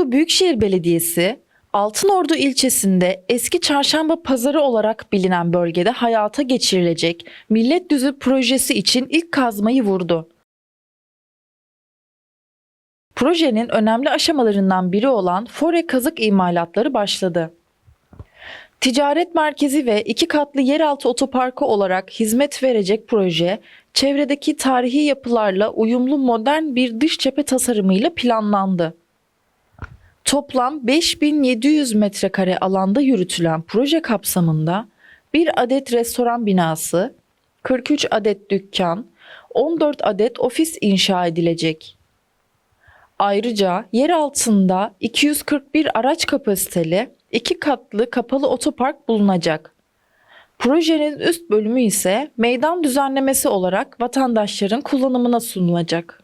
Altınordu Büyükşehir Belediyesi, Altınordu ilçesinde eski çarşamba pazarı olarak bilinen bölgede hayata geçirilecek Millet Düzü projesi için ilk kazmayı vurdu. Projenin önemli aşamalarından biri olan fore kazık imalatları başladı. Ticaret merkezi ve iki katlı yeraltı otoparkı olarak hizmet verecek proje, çevredeki tarihi yapılarla uyumlu modern bir dış cephe tasarımıyla planlandı. Toplam 5700 metrekare alanda yürütülen proje kapsamında bir adet restoran binası, 43 adet dükkan, 14 adet ofis inşa edilecek. Ayrıca yer altında 241 araç kapasiteli iki katlı kapalı otopark bulunacak. Projenin üst bölümü ise meydan düzenlemesi olarak vatandaşların kullanımına sunulacak.